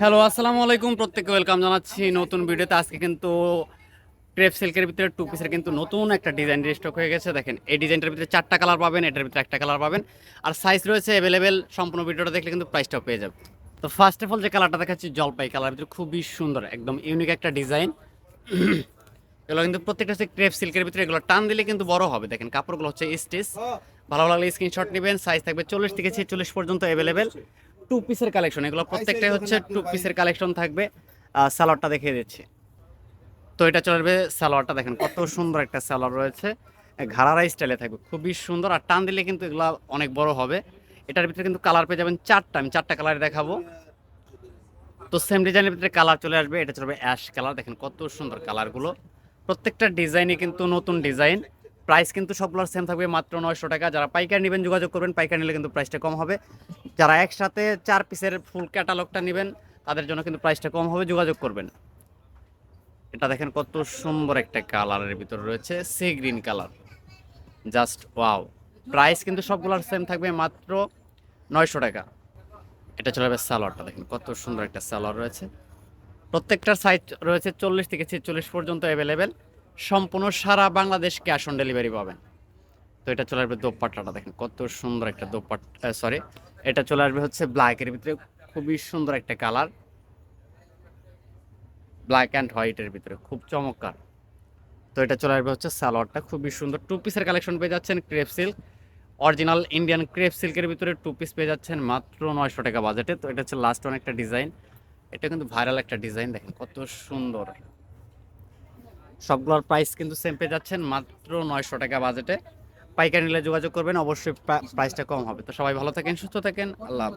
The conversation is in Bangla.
হ্যালো, আসসালামু আলাইকুম। প্রত্যেককে ওয়েলকাম জানাচ্ছি নতুন ভিডিওতে। আজকে কিন্তু ক্রেপ সিল্কের ভিতরে টু পিসের কিন্তু নতুন একটা ডিজাইন স্টক হয়ে গেছে। দেখেন, এই ডিজাইনটার ভিতরে চারটা কালার পাবেন, এটার ভিতরে একটা কালার পাবেন। আর সাইজ রয়েছে অ্যাভেলেবেল সম্পূর্ণ ভিডিওটা দেখলে কিন্তু প্রাইসটাও পেয়ে যাবে তো ফার্স্ট অফ অল যে কালারটা দেখাচ্ছি, জলপাই কালার ভিতরে খুবই সুন্দর, একদম ইউনিক একটা ডিজাইন এগুলো কিন্তু প্রত্যেকটা হচ্ছে ক্রেপ সিল্কের ভিতরে এগুলো টান দিলে কিন্তু বড় হবে। দেখেন, কাপড়গুলো হচ্ছে স্টিচ ভালো লাগলে স্ক্রিনশট নেবেন সাইজ থাকবে চল্লিশ থেকে ছেচল্লিশ পর্যন্ত অ্যাভেলেবেল টু পিসের কালেকশন এগুলো প্রত্যেকটাই হচ্ছে টু পিসের কালেকশন থাকবে। সালোয়ারটা দেখিয়ে দিচ্ছি। তো এটা চলে আসবে সালোয়ারটা দেখেন কত সুন্দর একটা সালোয়ার রয়েছে। ঘাড়ারা স্টাইলে থাকবে খুবই সুন্দর। আর টান দিলে কিন্তু এগুলো অনেক বড় হবে। এটার ভিতরে কিন্তু কালার পেয়ে যাবেন চারটা। আমি চারটা কালার দেখাবো। তো সেম ডিজাইনের ভিতরে কালার চলে আসবে। এটা চলবে অ্যাশ কালার দেখেন কত সুন্দর কালারগুলো প্রত্যেকটা ডিজাইনই কিন্তু নতুন ডিজাইন প্রাইস কিন্তু সবগুলোর সেম থাকবে মাত্র নয়শো টাকা। যারা পাইকারি নেবেন, যোগাযোগ করবেন, পাইকারি নিলে কিন্তু প্রাইসটা কম হবে। যারা একসাথে চার পিসের ফুল ক্যাটালগটা নেবেন, তাদের জন্য কিন্তু প্রাইসটা কম হবে, যোগাযোগ করবেন। এটা দেখেন কত সুন্দর একটা কালারের ভিতরে রয়েছে, sea green colour just wow price কিন্তু সবগুলোর সেম থাকবে মাত্র নয়শো টাকা। এটা চলে যাবে সালোয়ারটা, দেখেন কত সুন্দর একটা সালোয়ার রয়েছে। প্রত্যেকটার সাইজ রয়েছে চল্লিশ থেকে ছেচল্লিশ পর্যন্ত অ্যাভেলেবেল সম্পূর্ণ সারা বাংলাদেশ ক্যাশ অন ডেলিভারি পাবেন। তো এটা চলে আসবে দোপাট্টাটা, দেখেন কত সুন্দর একটা দোপাট সরি এটা চলে আসবে হচ্ছে ব্ল্যাকের ভিতরে, খুবই সুন্দর একটা কালার ব্ল্যাক অ্যান্ড হোয়াইটের ভিতরে, খুব চমৎকার। তো এটা চলে আসবে হচ্ছে সালোয়ারটা, খুবই সুন্দর। টু পিসের কালেকশন পেয়ে যাচ্ছেন crepe silk original Indian crepe সিল্কের ভিতরে টু পিস পেয়ে যাচ্ছেন মাত্র নয়শো টাকা বাজেটে তো এটা হচ্ছে লাস্ট অনেকটা ডিজাইন এটা কিন্তু ভাইরাল একটা ডিজাইন দেখেন কত সুন্দর। সবগুলোর প্রাইস কিন্তু সেম পেয়ে যাচ্ছেন মাত্র নয়শো টাকা বাজেটে পাইকারি নিলে যোগাযোগ করবেন, অবশ্যই প্রাইসটা কম হবে তো সবাই ভালো থাকেন, সুস্থ থাকেন, আল্লাহ।